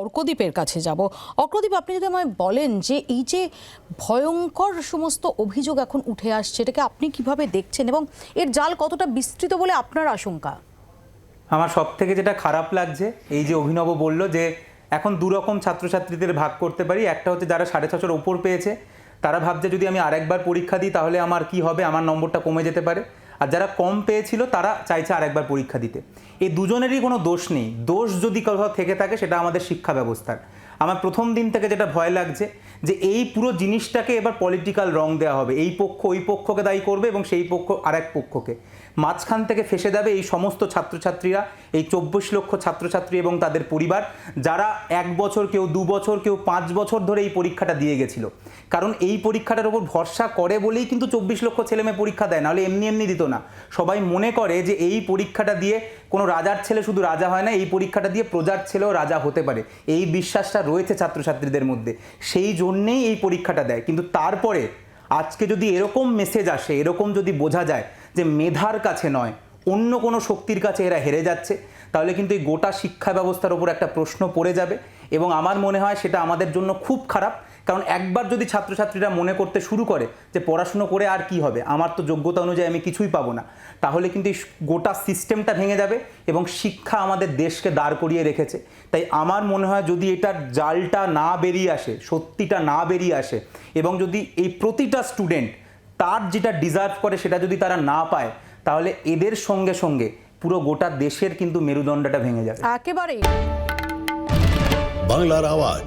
অর্কদ্বীপের কাছে যাব। অর্কদ্বীপ, আপনি যদি আমায় বলেন যে এই যে ভয়ঙ্কর সমস্ত অভিযোগ এখন উঠে আসছে, এটাকে আপনি কীভাবে দেখছেন এবং এর জাল কতটা বিস্তৃত বলে আপনার আশঙ্কা? আমার সব থেকে যেটা খারাপ লাগছে, এই যে অভিনব বলল যে এখন দু রকম ছাত্রছাত্রীদের ভাগ করতে পারি। একটা হচ্ছে যারা সাড়ে ছশোর ওপর পেয়েছে, তারা ভাবছে যদি আমি আরেকবার পরীক্ষা দিই তাহলে আমার কি হবে, আমার নম্বরটা কমে যেতে পারে। আর যারা কম পেয়েছিল, তারা চাইছে আরেকবার পরীক্ষা দিতে। এই দুজনেরই কোনো দোষ নেই। দোষ যদি কোথাও থেকে থাকে, সেটা আমাদের শিক্ষা ব্যবস্থার। আমার প্রথম দিন থেকে যেটা ভয় লাগছে যে এই পুরো জিনিসটাকে এবার পলিটিক্যাল রং দেওয়া হবে। এই পক্ষ ওই পক্ষকে দায়ী করবে এবং সেই পক্ষ আরেক পক্ষকে। মাঝখান থেকে ফেসে যাবে এই সমস্ত ছাত্রছাত্রীরা, এই চব্বিশ লক্ষ ছাত্রছাত্রী এবং তাদের পরিবার, যারা এক বছর, কেউ দু বছর, কেউ পাঁচ বছর ধরে এই পরীক্ষাটা দিয়ে গেছিল। কারণ এই পরীক্ষাটার উপর ভরসা করে বলেই কিন্তু চব্বিশ লক্ষ ছেলেমেয়ে পরীক্ষা দেয়, নাহলে এমনি এমনি দিত না। সবাই মনে করে যে এই পরীক্ষাটা দিয়ে কোনো রাজার ছেলে শুধু রাজা হয় না, এই পরীক্ষাটা দিয়ে প্রজার ছেলেও রাজা হতে পারে। এই বিশ্বাসটা রয়েছে ছাত্রছাত্রীদের মধ্যে, সেই জন্যেই এই পরীক্ষাটা দেয়। কিন্তু তারপরে আজকে যদি এরকম মেসেজ আসে, এরকম যদি বোঝা যায় যে মেধার কাছে নয়, অন্য কোনো শক্তির কাছে এরা হেরে যাচ্ছে, তাহলে কিন্তু এই গোটা শিক্ষা ব্যবস্থার উপর একটা প্রশ্ন পড়ে যাবে এবং আমার মনে হয় সেটা আমাদের জন্য খুব খারাপ। কারণ একবার যদি ছাত্রছাত্রীরা মনে করতে শুরু করে যে পড়াশুনো করে আর কি হবে আমার তো যোগ্যতা অনুযায়ী আমি কিছুই পাবো না তাহলে কিন্তু এই গোটা সিস্টেমটা ভেঙে যাবে এবং শিক্ষা আমাদের দেশকে দাঁড় করিয়ে রেখেছে। তাই আমার মনে হয় যদি এটার জালটা না বেরিয়ে আসে সত্যিটা না বেরিয়ে আসে এবং যদি এই প্রতিটা স্টুডেন্ট তার যেটা ডিজার্ভ করে সেটা যদি তারা না পায় তাহলে এদের সঙ্গে সঙ্গে পুরো গোটা দেশের কিন্তু মেরুদণ্ডটা ভেঙে যাবে। একেবারেই। বাংলার আওয়াজ।